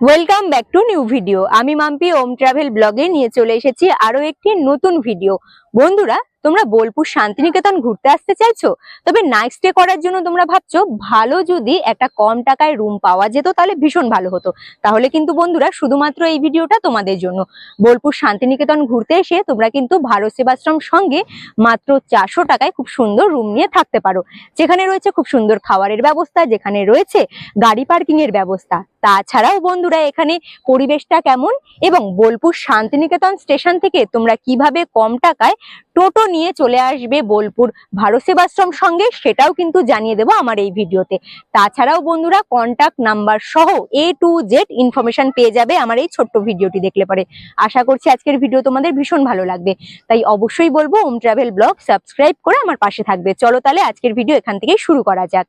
Welcome back to new video আমি মাম্পি, ওম travel ব্লগে নিয়ে চলে এসেছি আরও একটি নতুন ভিডিও বন্ধুরা তোমরা বোলপুর শান্তিনিকেতন ঘুরতে আসতে চাইছো? তবে নাইট স্টে করার জন্য তোমরা ভাবছ, ভালো যদি একটা কম টাকায় রুম পাওয়া যেত তাহলে ভীষণ ভালো হতো। তাহলে কিন্তু বন্ধুরা শুধুমাত্র এই ভিডিওটা তোমাদের জন্য। বোলপুর শান্তিনিকেতন ঘুরতে এসে তোমরা কিন্তু ভারত সেবাশ্রম সঙ্গে মাত্র চারশো টাকায় খুব সুন্দর রুম নিয়ে থাকতে পারো। যেখানে রয়েছে খুব সুন্দর খাবারের ব্যবস্থা, যেখানে রয়েছে গাড়ি পার্কিং এর ব্যবস্থা। তাছাড়াও বন্ধুরা এখানে পরিবেশটা কেমন? এবং বোলপুর শান্তিনিকেতন স্টেশন থেকে তোমরা কীভাবে কম টাকায় টোটো নিয়ে চলে আসবে বোলপুর। ভারত সেবাশ্রম সঙ্গে সেটাও কিন্তু জানিয়ে দেবো আমার এই ভিডিওতে। তাছাড়াও বন্ধুরা কন্টাক্ট নাম্বার সহ এ টু জেড ইনফরমেশন পেয়ে যাবে আমার এই ছোট্ট ভিডিওটি দেখলে পরে। আশা করছি আজকের ভিডিও তোমাদের ভীষণ ভালো লাগবে। তাই অবশ্যই বলব ওম ট্রাভেল ব্লগ সাবস্ক্রাইব করে আমার পাশে থাকবে। চলো তাহলে আজকের ভিডিও এখান থেকে শুরু করা যাক।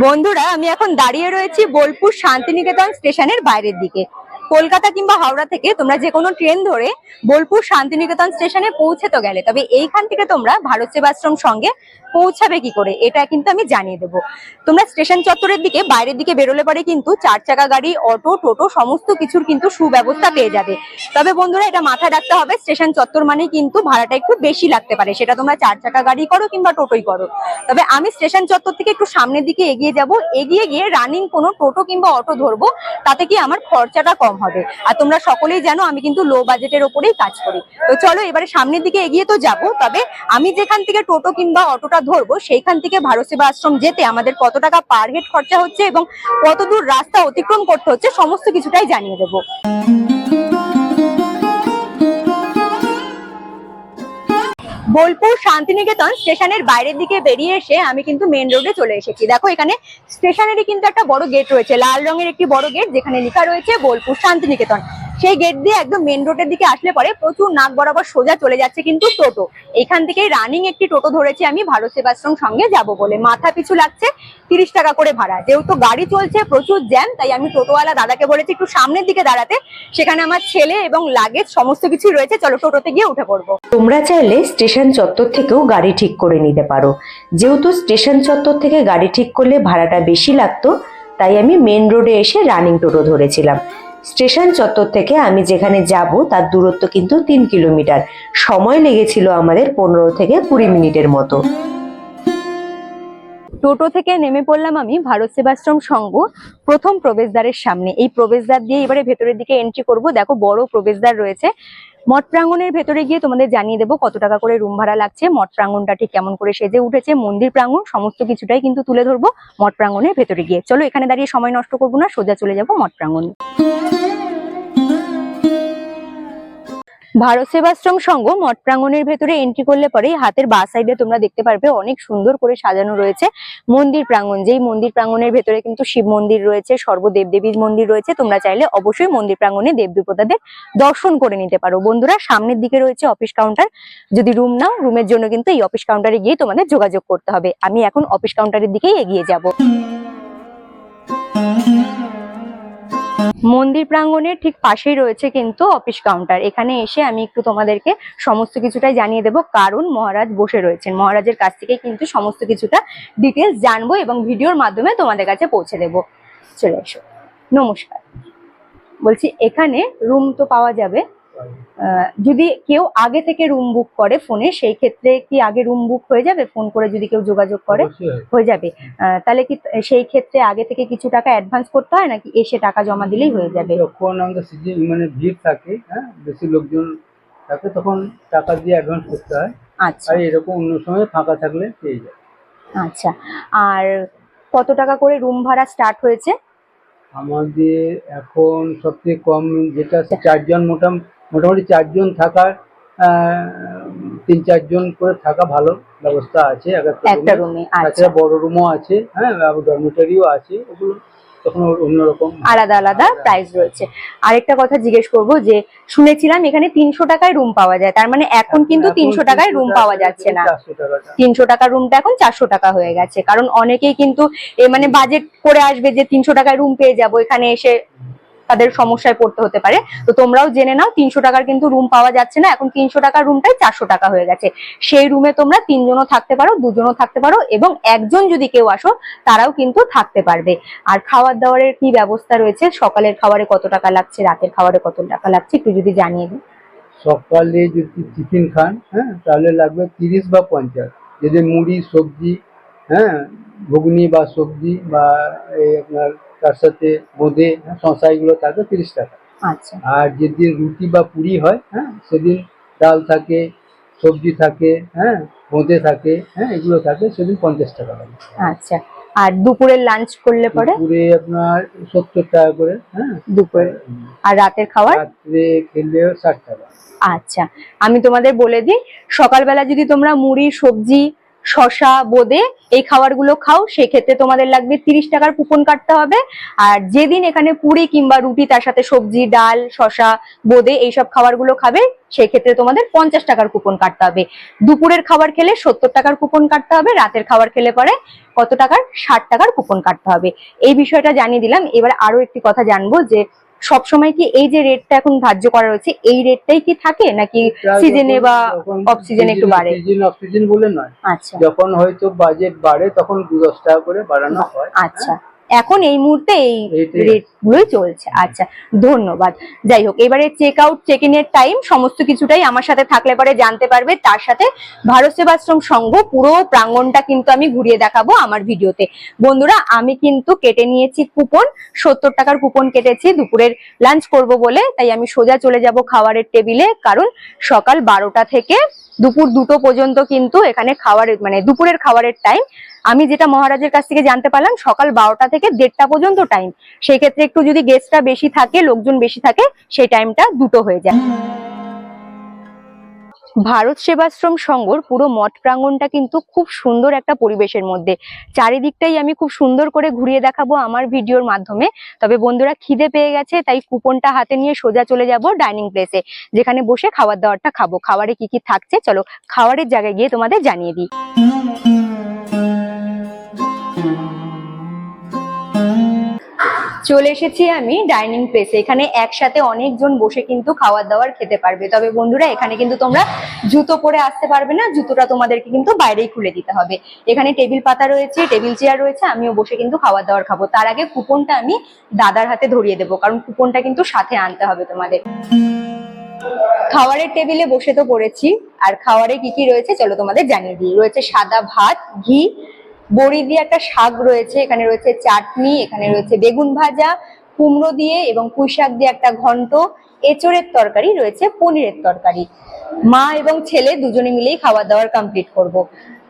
বন্ধুরা আমি এখন দাঁড়িয়ে রয়েছি বোলপুর শান্তিনিকেতন স্টেশনের বাইরের দিকে। কলকাতা কিংবা হাওড়া থেকে তোমরা যে কোনো ট্রেন ধরে বোলপুর শান্তিনিকেতন স্টেশনে পৌঁছে তো গেলে। তবে এইখান থেকে তোমরা ভারত সেবাশ্রম সঙ্গে পৌঁছাবে কি করে, এটা কিন্তু আমি জানিয়ে দেবো। তোমরা স্টেশন চত্বরের দিকে, বাইরের দিকে বেরোলে পরে কিন্তু চার চাকা গাড়ি, অটো, টোটো সমস্ত কিছুর কিন্তু সুব্যবস্থা পেয়ে যাবে। তবে বন্ধুরা, এটা মাথায় রাখতে হবে, স্টেশন চত্বর মানেই কিন্তু ভাড়াটা একটু বেশি লাগতে পারে। সেটা তোমরা চার চাকা গাড়ি করো কিংবা টোটোই করো। তবে আমি স্টেশন চত্বর থেকে একটু সামনের দিকে এগিয়ে যাব। এগিয়ে গিয়ে রানিং কোনো টোটো কিংবা অটো ধরবো, তাতে কি আমার খরচাটা কম হবে। আর তোমরা সকলেই জানো আমি কিন্তু লো বাজেটের ওপরেই কাজ করি। তো চলো এবারে সামনের দিকে এগিয়ে তো যাব, তবে আমি যেখান থেকে টোটো কিংবা অটোটা ধরবো, সেইখান থেকে ভারত সেবা আশ্রম যেতে আমাদের কত টাকা পার হেড খরচা হচ্ছে এবং কত দূর রাস্তা অতিক্রম করতে হচ্ছে সমস্ত কিছুটাই জানিয়ে দেবো। বোলপুর শান্তিনিকেতন স্টেশনের বাইরের দিকে বেরিয়ে এসে আমি কিন্তু মেন রোডে চলে এসেছি। দেখো, এখানে স্টেশনেরই কিন্তু একটা বড় গেট রয়েছে। লাল রঙের একটি বড় গেট যেখানে লেখা রয়েছে বোলপুর শান্তিনিকেতন। সেই গেট দিয়ে একদম মেন রোডের দিকে আসলে পরে প্রচুর নাক বরাবর সোজা চলে যাচ্ছে কিন্তু টোটো। এখান থেকে রানিং একটি টোটো ধরেছি আমি, ভারত সেবাশ্রম সঙ্গে যাব বলে। মাথা পিছু লাগছে তিরিশ টাকা করে ভাড়া। যেহেতু গাড়ি চলছে, প্রচুর জ্যাম তাই আমি টোটোওয়ালা দাদাকে বলেছি একটু সামনের দিকে দাঁড়াতে। সেখানে আমার ছেলে এবং লাগেজ সমস্ত কিছু রয়েছে, চলো টোটোতে গিয়ে উঠে পড়ব। তোমরা চাইলে স্টেশন চত্বর থেকেও গাড়ি ঠিক করে নিতে পারো। যেহেতু স্টেশন চত্বর থেকে গাড়ি ঠিক করলে ভাড়াটা বেশি লাগতো, তাই আমি মেন রোডে এসে রানিং টোটো ধরেছিলাম। স্টেশন চত্বর থেকে আমি যেখানে যাব, তার দূরত্ব কিন্তু তিন কিলোমিটার। সময় লেগেছিল আমাদের পনেরো থেকে কুড়ি মিনিটের মতো। টোটো থেকে নেমে পড়লাম আমি ভারত সেবাশ্রম সংঘ, প্রথম প্রবেশদ্বারের সামনে। এই প্রবেশদ্বার দিয়ে এবারে ভেতরের দিকে এন্ট্রি করব। দেখো বড় প্রবেশদ্বার রয়েছে। মঠ প্রাঙ্গনের ভেতরে গিয়ে তোমাদের জানিয়ে দেবো কত টাকা করে রুম ভাড়া লাগছে। মঠ প্রাঙ্গনটা ঠিক কেমন করে সেজে উঠেছে, মন্দির প্রাঙ্গন সমস্ত কিছুটাই কিন্তু তুলে ধরবো মঠ প্রাঙ্গনের ভেতরে গিয়ে। চলো এখানে দাঁড়িয়ে সময় নষ্ট করব না, সোজা চলে যাব মঠ প্রাঙ্গণে। ভারত সেবাশ্রম সংঘ মঠ প্রাঙ্গনের ভেতরে এন্ট্রি করলে পরেই হাতের বা সাইডে তোমরা দেখতে পারবে অনেক সুন্দর করে সাজানো রয়েছে মন্দির প্রাঙ্গন যেই মন্দির প্রাঙ্গনের ভেতরে কিন্তু শিব মন্দির রয়েছে, সর্বদেব দেবীর মন্দির রয়েছে, তোমরা চাইলে অবশ্যই মন্দির প্রাঙ্গনে দেব দেবতাদের দর্শন করে নিতে পারো। বন্ধুরা, সামনের দিকে রয়েছে অফিস কাউন্টার যদি রুম নাও রুমের জন্য কিন্তু এই অফিস কাউন্টারে গিয়ে তোমাদের যোগাযোগ করতে হবে। আমি এখন অফিস কাউন্টারের দিকেই এগিয়ে যাব। মন্দির প্রাঙ্গণের ঠিক পাশেই রয়েছে কিন্তু অফিস কাউন্টার এখানে এসে আমি একটু তোমাদেরকে সমস্ত কিছুটাই জানিয়ে দেব। কারণ মহারাজ বসে রয়েছেন। মহারাজের কাছ থেকে কিন্তু সমস্ত কিছুটা ডিটেলস জানব এবং ভিডিওর মাধ্যমে তোমাদের কাছে পৌঁছে দেব। চলে এসো। নমস্কার। বলছি, এখানে রুম তো পাওয়া যাবে। যদি কেউ আগে থেকে রুম বুক করে ফোনে সেই ক্ষেত্রে কি আগে রুম বুক হয়ে যাবে? ফোন করে যদি কেউ যোগাযোগ করে হয়ে। যাবে। তাহলে কি সেই ক্ষেত্রে আগে থেকে কিছু টাকা অ্যাডভান্স করতে হয় নাকি এসে টাকা জমা দিলেই হয়ে যাবে? যখন আমাদের সিজন মানে ভিড় থাকে হ্যাঁ বেশি লোকজন থাকে তখন টাকা দিয়ে অ্যাডভান্স করতে হয়। আচ্ছা। আর এরকম অন্য সময় ফাঁকা থাকলে পেয়ে যায় আচ্ছা। আর কত টাকা করে রুম ভাড়া স্টার্ট হয়েছে? আমাদের এখন সবথেকে কম যেটা চারজন মোটা মোটামুটি চারজন থাকার তিন চারজন করে থাকা ভালো ব্যবস্থা আছে। একটা রুমে রুমে আচ্ছা তাছাড়া বড় রুমও আছে হ্যাঁ ডরমিটারিও আছে ওগুলো তখন অন্যরকম। আলাদা আলাদা প্রাইস রয়েছে। আরেকটা কথা জিজ্ঞেস করব যে শুনেছিলাম এখানে তিনশো টাকায় রুম পাওয়া যায় তার মানে এখন কিন্তু তিনশো টাকায় রুম পাওয়া যাচ্ছে না। তিনশো টাকার রুমটা এখন চারশো টাকা হয়ে গেছে। কারণ অনেকেই কিন্তু মানে বাজেট করে আসবে যে তিনশো টাকায় রুম পেয়ে যাব এখানে এসে তাদের সমস্যায় পড়তে হতে পারে। তো তোমরাও জেনে নাও, তিনশো টাকার কিন্তু রুম পাওয়া যাচ্ছে না। এখন তিনশো টাকার রুমটাই চারশো টাকা হয়ে গেছে। সেই রুমে তোমরা তিনজনও থাকতে পারো, দুজনও থাকতে পারো এবং একজন যদি কেউ আসো, তারাও কিন্তু থাকতে পারবে। আর খাওয়ার দাওয়ারের কি ব্যবস্থা রয়েছে? সকালের খাবারে কত টাকা লাগছে? রাতের খাবারে কত টাকা লাগছে? একটু যদি জানিয়ে দিই। সকালে যদি টিফিন খান হ্যাঁ তাহলে লাগবে তিরিশ বা পঞ্চাশ। যদি মুড়ি, সবজি হ্যাঁ ঘুগনি বা সবজি বা এই আপনার তার সাথে বোঁদে হ্যাঁ, শশা এগুলো থাকবে তিরিশ টাকা। আচ্ছা। আর যেদিন রুটি বা পুরি হয় হ্যাঁ সেদিন ডাল থাকে সবজি থাকে হ্যাঁ বোঁদে থাকে হ্যাঁ এগুলো থাকে সেদিন পঞ্চাশ টাকা লাগে। আচ্ছা। আর দুপুরের লাঞ্চ করলে পরে? দুপুরে আপনার সত্তর টাকা করে হ্যাঁ। দুপুরে। আর রাতের খাবার? রাত্রে খেলে ষাট টাকা। আচ্ছা। আমি তোমাদের বলে দিই সকালবেলা যদি তোমরা মুড়ি সবজি শশা বোদে এই খাবারগুলো খাও। সেক্ষেত্রে তোমাদের লাগবে তিরিশ টাকার কুপন কাটতে হবে। আর যেদিন এখানে পুরি কিংবা রুটি, তার সাথে সবজি, ডাল শশা বোদে এইসব খাবারগুলো খাবে, সেক্ষেত্রে তোমাদের পঞ্চাশ টাকার কুপন কাটতে হবে। দুপুরের খাবার খেলে সত্তর টাকার কুপন কাটতে হবে, রাতের খাবার খেলে পরে কত টাকার? ষাট টাকার কুপন কাটতে হবে। এই বিষয়টা জানিয়ে দিলাম। এবার আরও একটি কথা জানব যে সবসময় কি এই যে রেটটা এখন ধার্য করা রয়েছে এই রেটটাই কি থাকে? নাকি সিজনে বা অফ সিজনে একটু বাড়ে? সিজন অফ সিজন বলে নয়। আচ্ছা। যখন হয়তো বাজেট বাড়ে তখন দু দশ টাকা করে বাড়ানো হয়। আচ্ছা। এখন এই মুহূর্তে এই রেট গুলোই চলছে। আচ্ছা ধন্যবাদ। যাই হোক এবারে চেক আউট চেক ইন এর টাইম সমস্ত কিছুটাই আমার সাথে থাকলে পরে জানতে পারবে। তার সাথে ভারত সেবাশ্রম সংঘ পুরো প্রাঙ্গণটা কিন্তু আমি ঘুরিয়ে দেখাবো আমার ভিডিওতে। বন্ধুরা আমি কিন্তু কেটে নিয়েছি কুপন সত্তর টাকার কুপন কেটেছি দুপুরের লাঞ্চ করব বলে তাই আমি সোজা চলে যাব খাবারের টেবিলে কারণ সকাল বারোটা থেকে দুপুর দুটো পর্যন্ত কিন্তু এখানে খাবারের মানে দুপুরের খাবারের টাইম আমি যেটা মহারাজের কাছ থেকে জানতে পারলাম, সকাল বারোটা থেকে দেড়টা পর্যন্ত টাইম সেই ক্ষেত্রে একটু যদি গেস্টটা বেশি থাকে, লোকজন বেশি থাকে, সেই টাইমটা দুটো হয়ে যায়। ভারত সেবাশ্রম সংঘর পুরো মঠ প্রাঙ্গনটা কিন্তু খুব সুন্দর একটা পরিবেশের মধ্যে। চারিদিকটাই আমি খুব সুন্দর করে ঘুরিয়ে দেখাবো আমার ভিডিওর মাধ্যমে। তবে বন্ধুরা, খিদে পেয়ে গেছে, তাই কুপনটা হাতে নিয়ে সোজা চলে যাব ডাইনিং প্লেসে যেখানে বসে খাবার দাবারটা খাব। খাবারে কি কি থাকছে, চলো খাবারের জায়গায় গিয়ে তোমাদের জানিয়ে দিই। চলে এসেছি আমি ডাইনিং প্লেসে। এখানে একসাথে অনেকজন বসে কিন্তু খাবার দাবার খেতে পারবে। তবে বন্ধুরা, এখানে কিন্তু তোমরা জুতো পরে আসতে পারবে না। জুতোটা তোমাদেরকে কিন্তু বাইরেই খুলে দিতে হবে। এখানে টেবিল পাতা রয়েছে, টেবিল চেয়ার রয়েছে, আমিও বসে কিন্তু খাবার দাবার খাব। তার আগে কুপনটা আমি দাদার হাতে ধরিয়ে দেবো, কারণ কুপনটা কিন্তু সাথে আনতে হবে তোমাদের। খাওয়ারের টেবিলে বসে তো পড়েছি। আর খাওয়ারে কি কি রয়েছে, চলো তোমাদের জানিয়ে দিই। রয়েছে সাদা ভাত, ঘি বড়ি দিয়ে একটা শাক রয়েছে, এখানে রয়েছে চাটনি, এখানে রয়েছে বেগুন ভাজা, কুমড়ো দিয়ে এবং পুঁই শাক দিয়ে একটা ঘন্ট, এঁচড়ের তরকারি রয়েছে, পনিরের তরকারি। মা এবং ছেলে দুজনে মিলেই খাবার দাবার কমপ্লিট করব।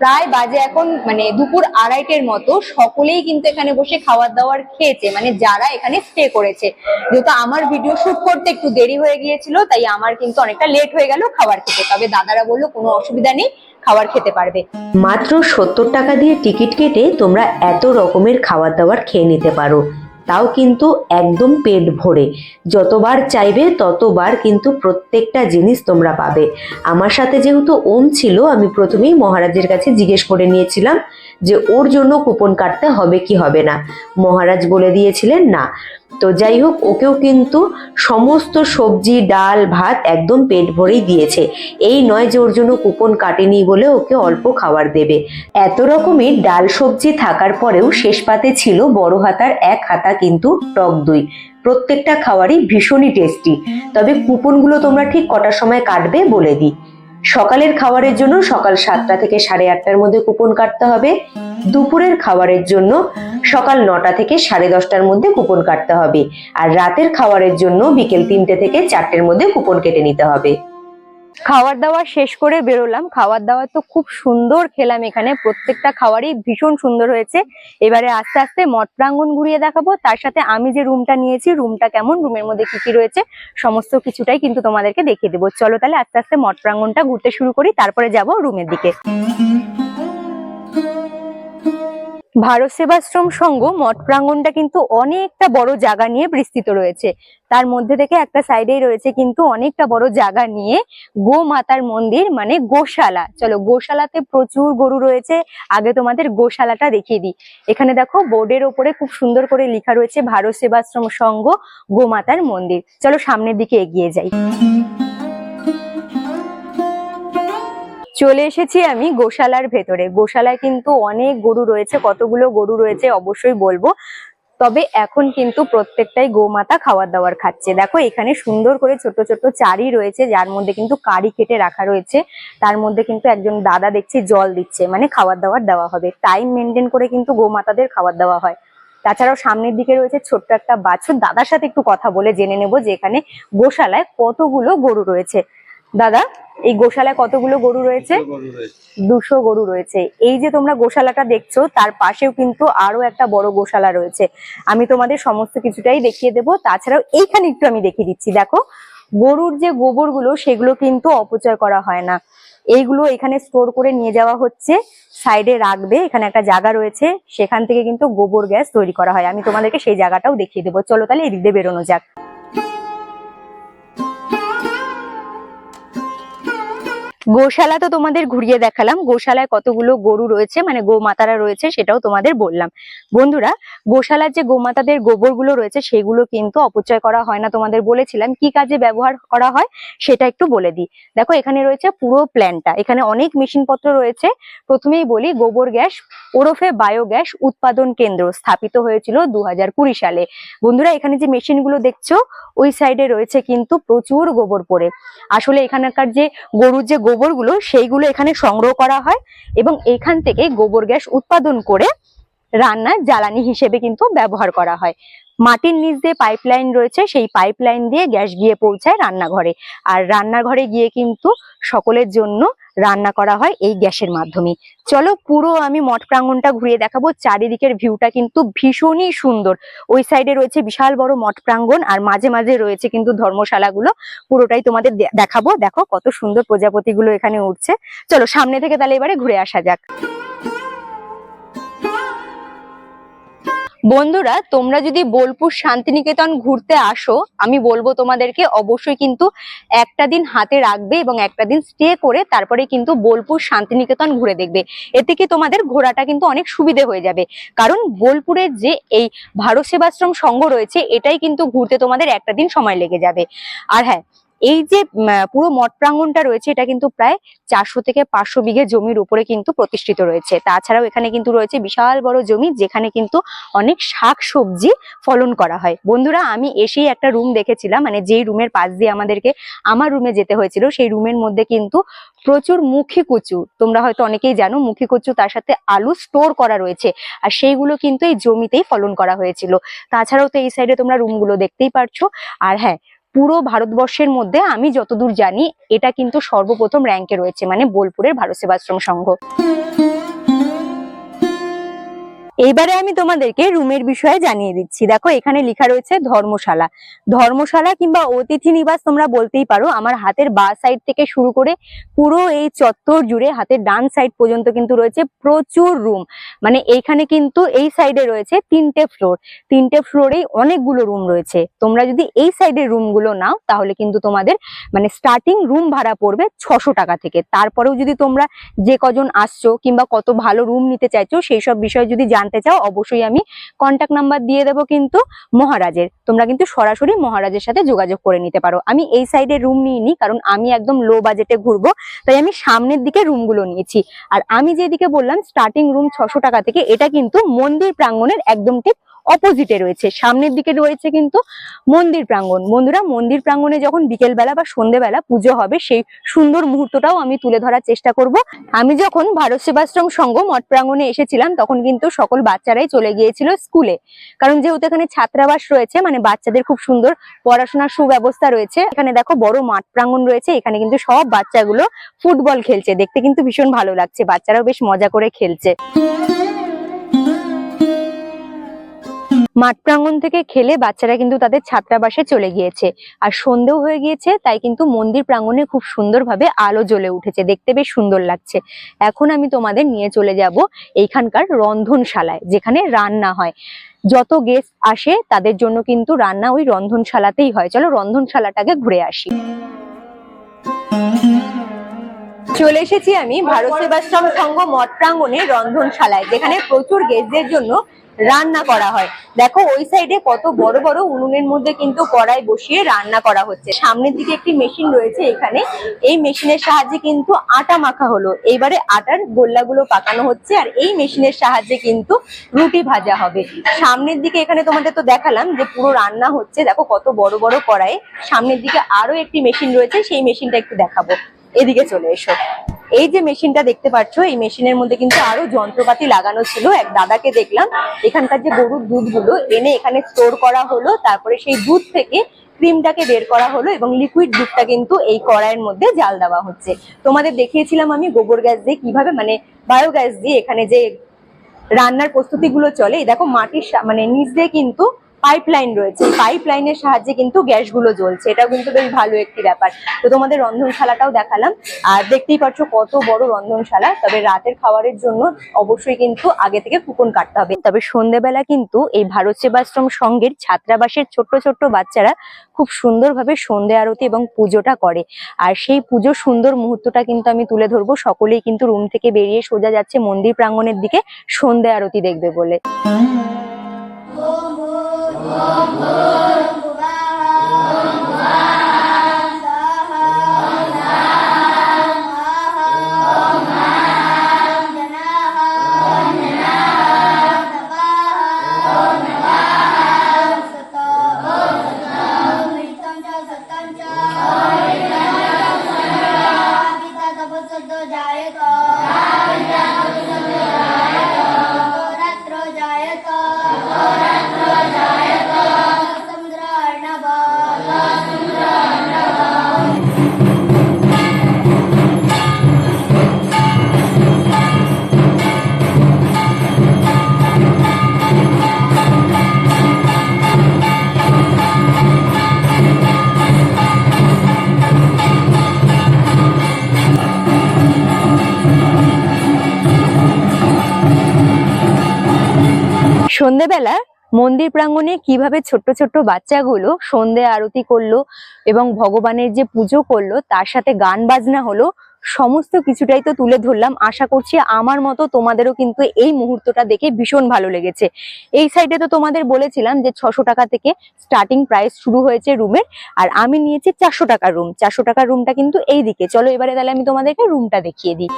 প্রায় বাজে এখন মানে দুপুর আড়াইটের মতো, সকলেই কিন্তু এখানে বসে খাবার দাবার খেয়েছে মানে যারা এখানে স্টে করেছে। যেহেতু আমার ভিডিও শুট করতে একটু দেরি হয়ে গিয়েছিল, তাই আমার কিন্তু অনেকটা লেট হয়ে গেল খাবার খেতে। তবে দাদারা বলল, কোনো অসুবিধা নেই খাবার খেতে পারবে। মাত্র সত্তর টাকা দিয়ে টিকিট কেটে তোমরা এত রকমের খাবার দাবার খেয়ে নিতে পারো। তাও কিন্তু একদম পেট ভরে। যতবার চাইবে ততবার কিন্তু প্রত্যেকটা জিনিস তোমরা পাবে। আমার সাথে যেহেতু ওম ছিল, আমি প্রথমেই মহারাজের কাছে জিজ্ঞেস করে নিয়েছিলাম যে ওর জন্য কুপন কাটতে হবে কি হবে না। মহারাজ বলে দিয়েছিলেন, না। তো যাই হোক, ওকেও কিন্তু সমস্ত সবজি, ডাল, ভাত একদম পেট ভরেই দিয়েছে। এই নয় যে ওর জন্য কুপন কাটেনি বলে ওকে অল্প খাবার দেবে। এত রকমের ডাল সবজি থাকার পরেও শেষ পাতে ছিল বড় হাতার এক হাতা কিন্তু টক দই। প্রত্যেকটা খাবারই ভীষণই টেস্টি। তবে কুপনগুলো তোমরা ঠিক কটার সময় কাটবে বলে দিই। সকালের খাবারের জন্য সকাল সাতটা থেকে সাড়ে আটটার মধ্যে কুপন কাটতে হবে। দুপুরের খাবারের জন্য সকাল নটা থেকে সাড়ে দশটার মধ্যে কুপন কাটতে হবে। আর রাতের খাবারের জন্য বিকেল তিনটে থেকে চারটের মধ্যে কুপন কেটে নিতে হবে। খাবার দাওয়ার শেষ করে বেরোলাম। খাওয়ার দাওয়ার তো খুব সুন্দর খেলাম এখানে। প্রত্যেকটা খাবারই ভীষণ সুন্দর হয়েছে। এবারে আস্তে আস্তে মঠ প্রাঙ্গন ঘুরিয়ে দেখাবো। তার সাথে আমি যে রুমটা নিয়েছি, রুমটা কেমন, রুমের মধ্যে কি কি রয়েছে, সমস্ত কিছুটাই কিন্তু তোমাদেরকে দেখিয়ে দেবো। চলো তাহলে আস্তে আস্তে মঠ প্রাঙ্গনটা ঘুরতে শুরু করি, তারপরে যাব রুমের দিকে। ভারত সেবাশ্রম সংঘ মঠ প্রাঙ্গনটা কিন্তু অনেকটা বড় জায়গা নিয়ে বিস্তৃত রয়েছে। তার মধ্যে থেকে একটা সাইডেই রয়েছে কিন্তু অনেকটা বড় জায়গা নিয়ে গো মাতার মন্দির মানে গোশালা। চলো, গোশালাতে প্রচুর গরু রয়েছে। আগে তোমাদের গোশালাটা দেখিয়ে দিই। এখানে দেখো, বোর্ডের ওপরে খুব সুন্দর করে লেখা রয়েছে ভারত সেবাশ্রম সংঘ গোমাতার মন্দির। চলো, সামনের দিকে এগিয়ে যাই। চলে এসেছি আমি গোশালার ভেতরে। গোশালায় কিন্তু অনেক গরু রয়েছে, কতগুলো গরু রয়েছে অবশ্যই বলব। তবে এখন কিন্তু প্রত্যেকটাই গোমাতা খাবার দাবার খাচ্ছে। দেখো, এখানে সুন্দর করে ছোট ছোট চারি রয়েছে, যার মধ্যে কিন্তু কারি কেটে রাখা রয়েছে। তার মধ্যে কিন্তু একজন দাদা দেখছি জল দিচ্ছে মানে খাবার দাবার দেওয়া হবে। টাইম মেনটেন করে কিন্তু গোমাতাদের খাবার দেওয়া হয়। তাছাড়াও সামনের দিকে রয়েছে ছোট্ট একটা বাছুর। দাদার সাথে একটু কথা বলে জেনে নেব যে এখানে গোশালায় কতগুলো গরু রয়েছে। দাদা এই গোশালায় কতগুলো গরু রয়েছে? দুশো গরু রয়েছে। এই যে তোমরা গোশালাটা দেখছ তার পাশেও কিন্তু আরও একটা বড় গোশালা রয়েছে। আমি তোমাদের সমস্ত কিছুটাই দেখিয়ে দেবো। তাছাড়াও এইখানে একটু আমি দেখিয়ে দিচ্ছি দেখো। গরুর যে গোবরগুলো সেগুলো কিন্তু অপচয় করা হয় না। এইগুলো এখানে স্টোর করে নিয়ে যাওয়া হচ্ছে। সাইডে রাখবে। এখানে একটা জায়গা রয়েছে। সেখান থেকে কিন্তু গোবর গ্যাস তৈরি করা হয়। আমি তোমাদেরকে সেই জায়গাটাও দেখিয়ে দেবো। চলো তাহলে এদিক দিয়ে বেরোনো যাক। গোশালা তো তোমাদের ঘুরিয়ে দেখালাম। গোশালায় কতগুলো গরু রয়েছে মানে গোমাতারা রয়েছে, সেটাও তোমাদের বললাম। বন্ধুরা, গোশালার যে গোমাতাদের গোবরগুলো রয়েছে, সেগুলো কিন্তু অপচয় করা হয় না তোমাদের বলেছিলাম। কি কাজে ব্যবহার করা হয়, সেটা একটু বলে দিই। দেখো, এখানে রয়েছে পুরো প্ল্যানটা এখানে অনেক মেশিন পত্র রয়েছে। প্রথমেই বলি, গোবর গ্যাস, ওরফে বায়োগ্যাস উৎপাদন কেন্দ্র স্থাপিত হয়েছিল দু সালে। বন্ধুরা, এখানে যে মেশিনগুলো দেখছ, ওই সাইডে রয়েছে কিন্তু প্রচুর গোবর পড়ে। আসলে এখানকার যে গরুর যে গোবরগুলো সেইগুলো এখানে সংগ্রহ করা হয় এবং এখান থেকে গোবর গ্যাস উৎপাদন করে রান্নার জ্বালানি হিসেবে কিন্তু ব্যবহার করা হয়। মাটির নিচ দিয়ে পাইপলাইন রয়েছে, সেই পাইপলাইন দিয়ে গ্যাস গিয়ে পৌঁছায় রান্নাঘরে। আর রান্নাঘরে গিয়ে কিন্তু সকলের জন্য রান্না করা হয় এই গ্যাসের মাধ্যমে। চলো পুরো আমি মঠ প্রাঙ্গনটা ঘুরিয়ে দেখাবো। চারিদিকের ভিউটা কিন্তু ভীষণই সুন্দর। ওই সাইডে রয়েছে বিশাল বড় মঠ প্রাঙ্গন আর মাঝে মাঝে রয়েছে কিন্তু ধর্মশালাগুলো। পুরোটাই তোমাদের দেখাবো। দেখো কত সুন্দর প্রজাপতিগুলো এখানে উঠছে। চলো সামনে থেকে তাহলে এবারে ঘুরে আসা যাক। বন্ধুরা, তোমরা যদি বোলপুর শান্তিনিকেতন ঘুরতে আসো, আমি বলব তোমাদেরকে অবশ্যই কিন্তু একটা দিন হাতে রাখবে এবং একটা দিন স্টে করে তারপরে কিন্তু বোলপুর শান্তিনিকেতন ঘুরে দেখবে। এতে কি তোমাদের ঘোরাটা কিন্তু অনেক সুবিধে হয়ে যাবে। কারণ বোলপুরের যে এই ভারত সেবাশ্রম সংঘ রয়েছে, এটাই কিন্তু ঘুরতে তোমাদের একটা দিন সময় লেগে যাবে। আর হ্যাঁ এই যে পুরো মঠ প্রাঙ্গনটা রয়েছে, এটা কিন্তু প্রায় চারশো থেকে পাঁচশো বিঘে জমির উপরে কিন্তু প্রতিষ্ঠিত রয়েছে। তাছাড়াও এখানে কিন্তু রয়েছে বিশাল বড় জমি, যেখানে কিন্তু অনেক শাক সবজি ফলন করা হয়। বন্ধুরা, আমি এসেই একটা রুম দেখেছিলাম মানে যেই রুমের পাশ দিয়ে আমাদেরকে, আমার রুমে যেতে হয়েছিল, সেই রুমের মধ্যে কিন্তু প্রচুর মুখী কচু। তোমরা হয়তো অনেকেই জানো, মুখী কচু তার সাথে আলু স্টোর করা রয়েছে, আর সেইগুলো কিন্তু এই জমিতেই ফলন করা হয়েছিল। তাছাড়াও তো এই সাইডে তোমরা রুমগুলো দেখতেই পারছ। আর হ্যাঁ পুরো ভারতবর্ষের মধ্যে আমি যতদূর জানি, এটা কিন্তু সর্বপ্রথম র্যাঙ্কে রয়েছে মানে বোলপুরের ভারত সেবাশ্রম সংঘ। এইবারে আমি তোমাদেরকে রুমের বিষয়ে জানিয়ে দিচ্ছি। দেখো, এখানে লেখা রয়েছে ধর্মশালা। ধর্মশালা কিংবা অতিথি নিবাস তোমরা বলতেই পারো, আমার হাতের বা সাইড থেকে শুরু করে পুরো এই চত্বর জুড়ে হাতের ডান সাইড পর্যন্ত কিন্তু রয়েছে প্রচুর রুম। মানে এইখানে কিন্তু এই সাইডে রয়েছে তিনটে ফ্লোর। তিনটে ফ্লোরেই অনেকগুলো রুম রয়েছে। তোমরা যদি এই সাইডের রুমগুলো নাও, তাহলে কিন্তু তোমাদের মানে স্টার্টিং রুম ভাড়া পড়বে ছশো টাকা থেকে। তারপরেও যদি তোমরা যে কজন আসছো কিংবা কত ভালো রুম নিতে চাইছো, সেই সব বিষয়ে যদি জানতে চাও, অবশ্যই আমি কন্ট্যাক্ট নাম্বার দিয়ে দেবো কিন্তু মহারাজের। তোমরা কিন্তু সরাসরি মহারাজের সাথে যোগাযোগ করে নিতে পারো। আমি এই সাইডে রুম নিইনি, কারণ আমি একদম লো বাজেটে ঘুরবো, তাই আমি সামনের দিকে রুমগুলো নিয়েছি। আর আমি যেদিকে বললাম স্টার্টিং রুম ছশো টাকা থেকে, এটা কিন্তু মন্দির প্রাঙ্গণের একদম ঠিক অপোজিটে রয়েছে। সামনের দিকে রয়েছে কিন্তু মন্দির প্রাঙ্গণ। বন্ধুরা, মন্দির প্রাঙ্গণে যখন বিকেলবেলা বা সন্ধেবেলা পুজো হবে, সেই সুন্দর মুহূর্তটাও আমি তুলে ধরার চেষ্টা করব। আমি যখন ভারত সেবাশ্রম সংঘ মঠ প্রাঙ্গণে এসেছিলাম, তখন কিন্তু সকল বাচ্চারাই চলে গিয়েছিল স্কুলে। কারণ যেহেতু এখানে ছাত্রাবাস রয়েছে মানে বাচ্চাদের খুব সুন্দর পড়াশোনার সুব্যবস্থা রয়েছে। এখানে দেখো বড় মাঠ প্রাঙ্গণ রয়েছে, এখানে কিন্তু সব বাচ্চাগুলো ফুটবল খেলছে। দেখতে কিন্তু ভীষণ ভালো লাগছে, বাচ্চারাও বেশ মজা করে খেলছে। মাঠ প্রাঙ্গণ থেকে খেলে বাচ্চারা কিন্তু তাদের ছাত্রাবাসে চলে গিয়েছে। আর সন্ধেও হয়ে গিয়েছে, তাই কিন্তু মন্দির প্রাঙ্গণে খুব সুন্দরভাবে আলো জ্বলে উঠেছে। দেখতে বেশ সুন্দর লাগছে। এখন আমি তোমাদের নিয়ে চলে যাব এইখানকার রন্ধনশালায়, যেখানে রান্না হয়। যত গেস্ট আসে, তাদের জন্য কিন্তু রান্না ওই রন্ধনশালাতেই হয়। চলো রন্ধনশালাটাকে ঘুরে আসি। চলে এসেছি আমি ভারত সেবাশ্রম সংঘ মঠ প্রাঙ্গনে রন্ধনশালায়, যেখানে প্রচুর গেস্টদের জন্য রান্না করা হয়। দেখো, ওই সাইডে কত বড় বড় উনুনের মধ্যে কিন্তু কড়াই বসিয়ে রান্না করা হচ্ছে। সামনের দিকে একটি মেশিন রয়েছে এখানে। এই মেশিনের সাহায্যে কিন্তু আটা মাখা হলো। এইবারে আটার গোল্লাগুলো পাকানো হচ্ছে আর এই মেশিনের সাহায্যে কিন্তু রুটি ভাজা হবে। সামনের দিকে এখানে তোমাদের তো দেখালাম যে পুরো রান্না হচ্ছে। দেখো, কত বড় বড় কড়াই। সামনের দিকে আরও একটি মেশিন রয়েছে, সেই মেশিনটা একটু দেখাবো। এদিকে চলে এসো। এই যে মেশিনটা দেখতে পাচ্ছ, এই মেশিনের মধ্যে কিন্তু আরও যন্ত্রপাতি লাগানো ছিল। এক দাদাকে দেখলাম, এখানকার যে গরুর দুধগুলো এনে এখানে স্টোর করা হলো, তারপরে সেই দুধ থেকে ক্রিমটাকে বের করা হলো এবং লিকুইড দুধটা কিন্তু এই কড়াইয়ের মধ্যে জাল দেওয়া হচ্ছে। তোমাদের দেখিয়েছিলাম আমি গোবর গ্যাস দিয়ে কীভাবে মানে বায়োগ্যাস দিয়ে এখানে যে রান্নার প্রস্তুতিগুলো চলে। দেখো মাটির মানে নিচ দিয়ে কিন্তু পাইপ লাইন রয়েছে। পাইপ লাইনের সাহায্যে কিন্তু গ্যাসগুলো জ্বলছে। এটা কিন্তু বেশ ভালো একটি ব্যাপার। তো তোমাদের রন্ধনশালাটাও দেখালাম। আর দেখতেই পাচ্ছ কত বড় রন্ধনশালা। তবে রাতের খাবারের জন্য অবশ্যই কিন্তু আগে থেকে কুপন কাটতে হবে। তবে সন্ধেবেলা কিন্তু এই ভারত সেবাশ্রম সংঘের ছাত্রাবাসের ছোট্ট ছোট্ট বাচ্চারা খুব সুন্দরভাবে সন্ধে আরতি এবং পুজোটা করে। আর সেই পুজোর সুন্দর মুহূর্তটা কিন্তু আমি তুলে ধরবো। সকলেই কিন্তু রুম থেকে বেরিয়ে সোজা যাচ্ছে মন্দির প্রাঙ্গণের দিকে সন্ধে আরতি দেখবে বলে। Amen. সন্ধেবেলা মন্দির প্রাঙ্গণে কীভাবে ছোট্ট ছোট্ট বাচ্চাগুলো সন্ধে আরতি করল এবং ভগবানের যে পুজো করল, তার সাথে গান বাজনা হলো, সমস্ত কিছুটাই তো তুলে ধরলাম। আশা করছি আমার মতো তোমাদেরও কিন্তু এই মুহূর্তটা দেখে ভীষণ ভালো লেগেছে। এই সাইডে তো তোমাদের বলেছিলাম যে ছশো টাকা থেকে স্টার্টিং প্রাইস শুরু হয়েছে রুমের আর আমি নিয়েছি চারশো টাকার রুম চারশো টাকার রুমটা কিন্তু এই দিকে চলো এবারে তাহলে আমি তোমাদেরকে রুমটা দেখিয়ে দিই।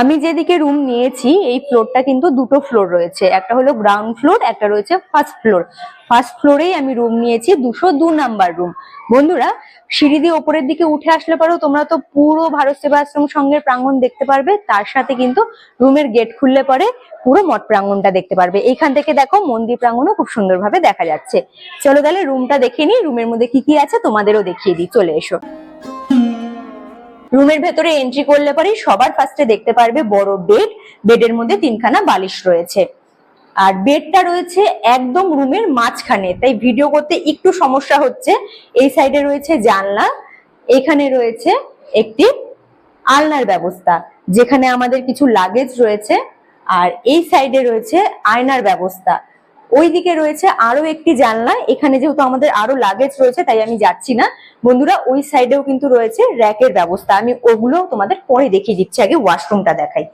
আমি যেদিকে রুম নিয়েছি, এই ফ্লোরটা কিন্তু দুটো ফ্লোর রয়েছে। একটা হলো গ্রাউন্ড ফ্লোর একটা রয়েছে ফার্স্ট ফ্লোর ফার্স্ট ফ্লোরেই আমি রুম নিয়েছি দুশো দু নাম্বার রুম বন্ধুরা, সিঁড়ি দিয়ে ওপরের দিকে উঠে আসলে পারো, তোমরা তো পুরো ভারত সেবা আশ্রম সঙ্গের প্রাঙ্গণ দেখতে পারবে, তার সাথে কিন্তু রুমের গেট খুললে পরে পুরো মঠ প্রাঙ্গণটা দেখতে পারবে। এখান থেকে দেখো মন্দির প্রাঙ্গণও খুব সুন্দরভাবে দেখা যাচ্ছে। চলো তাহলে রুমটা দেখে নিই রুমের মধ্যে কি কি আছে তোমাদেরও দেখিয়ে দিই। চলে এসো। রুমের ভেতরে এন্ট্রি করলে পরে সবার ফার্স্টে দেখতে পারবে বড় বেড বেডের মধ্যে তিনখানা বালিশ রয়েছে। আর বেডটা রয়েছে একদম রুমের মাঝখানে, তাই ভিডিও করতে একটু সমস্যা হচ্ছে। এই সাইডে রয়েছে জানলা, এখানে রয়েছে একটি আলনার ব্যবস্থা, যেখানে আমাদের কিছু লাগেজ রয়েছে। আর এই সাইডে রয়েছে আয়নার ব্যবস্থা। ওইদিকে রয়েছে আরও একটি জানলা। এখানে যেহেতু আমাদের আরও লাগেজ রয়েছে, তাই আমি যাচ্ছি না। বন্ধুরা, ওই সাইডেও কিন্তু রয়েছে র্যাকের ব্যবস্থা। আমি ওগুলো তোমাদের পরে দেখিয়ে দিচ্ছি। আগে ওয়াশরুমটা দেখাই।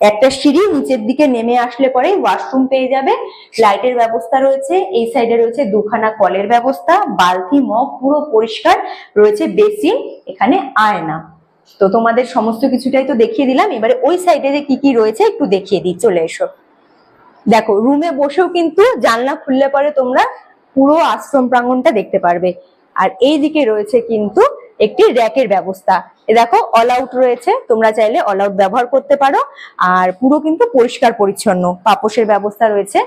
একটা সিঁড়ি নিচের দিকে নেমে আসলে পরে ওয়াশরুম পেয়ে যাবে। লাইটের ব্যবস্থা রয়েছে। এই সাইডে রয়েছে দুখানা কলের ব্যবস্থা, বালতি, মগ, পুরো পরিষ্কার। রয়েছে বেসিন, এখানে আয়না। তো তোমাদের সমস্ত কিছুটাই তো দেখিয়ে দিলাম। এবারে ওই সাইডে যে কি কি রয়েছে একটু দেখিয়ে দিই। চলে এসো। দেখো রুমে বসেও কিন্তু জানলা খুললে পরে তোমরা পুরো আশ্রম প্রাঙ্গনটা দেখতে পারবে। আর এই দিকে রয়েছে কিন্তু একটি র্যাকের ব্যবস্থা। এ দেখো অল আউট রয়েছে, তোমরা চাইলে অল আউট ব্যবহার করতে পারো। আর পুরো কিন্তু পরিষ্কার পরিচ্ছন্ন পাপোশের ব্যবস্থা রয়েছে।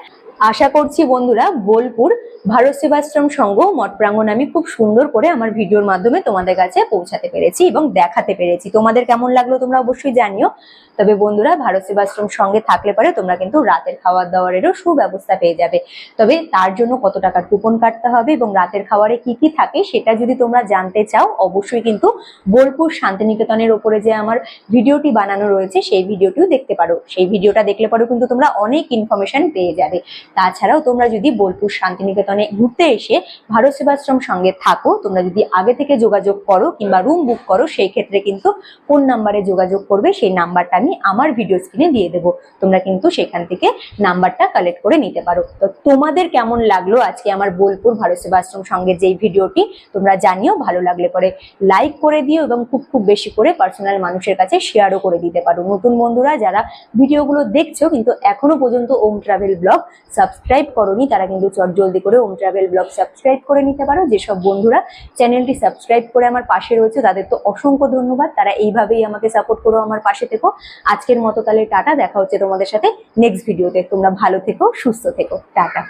আশা করছি বন্ধুরা বোলপুর ভারত সেবাশ্রম সংঘ মঠ প্রাঙ্গণ আমি খুব সুন্দর করে আমার ভিডিওর মাধ্যমে তোমাদের কাছে পৌঁছাতে পেরেছি এবং দেখাতে পেরেছি। তোমাদের কেমন লাগল তোমরা অবশ্যই জানিও। তবে বন্ধুরা ভারত সেবাশ্রম সঙ্গে থাকলে পরে তোমরা কিন্তু রাতের খাওয়ার দাওয়ারেরও সুব্যবস্থা পেয়ে যাবে। তবে তার জন্য কত টাকার কুপন কাটতে হবে এবং রাতের খাবারে কি কি থাকে সেটা যদি তোমরা জানতে চাও, অবশ্যই কিন্তু বোলপুর শান্তিনিকেতনের ওপরে যে আমার ভিডিওটি বানানো রয়েছে, সেই ভিডিওটিও দেখতে পারো। সেই ভিডিওটা দেখলে পরেও কিন্তু তোমরা অনেক ইনফরমেশন পেয়ে যাবে। তাছাড়াও তোমরা যদি বোলপুর শান্তিনিকেতনে ঘুরতে এসে ভারত সেবাশ্রম সঙ্গে থাকো, তোমরা যদি আগে থেকে যোগাযোগ করো কিংবা রুম বুক করো, সেই ক্ষেত্রে কিন্তু কোন নাম্বারে যোগাযোগ করবে, সেই নাম্বারটা আমি আমার ভিডিও স্ক্রিনে দিয়ে দেবো। তোমরা কিন্তু সেখান থেকে নাম্বারটা কালেক্ট করে নিতে পারো। তো তোমাদের কেমন লাগল আজকে আমার বোলপুর ভারত সেবাশ্রম সঙ্গে যেই ভিডিওটি তোমরা জানিও, ভালো লাগলে পরে লাইক করে দিও এবং খুব খুব বেশি করে পার্সোনাল মানুষের কাছে শেয়ারও করে দিতে পারো। নতুন বন্ধুরা, যারা ভিডিওগুলো দেখছ, কিন্তু এখনও পর্যন্ত ওম ট্রাভেল ব্লগ সাবস্ক্রাইব করনি, তারা কিন্তু চটজলদি করে ওম ট্রাভেল ব্লগ সাবস্ক্রাইব করে নিতে পারো। যেসব বন্ধুরা চ্যানেলটি সাবস্ক্রাইব করে আমার পাশে রয়েছে, তাদের তো অসংখ্য ধন্যবাদ। তারা এইভাবেই আমাকে সাপোর্ট করো আমার পাশে থেকো। আজকের মতো তাহলে টাটা, দেখা হচ্ছে তোমাদের সাথে নেক্সট ভিডিওতে তোমরা ভালো থেকো, সুস্থ থেকো। টাটা।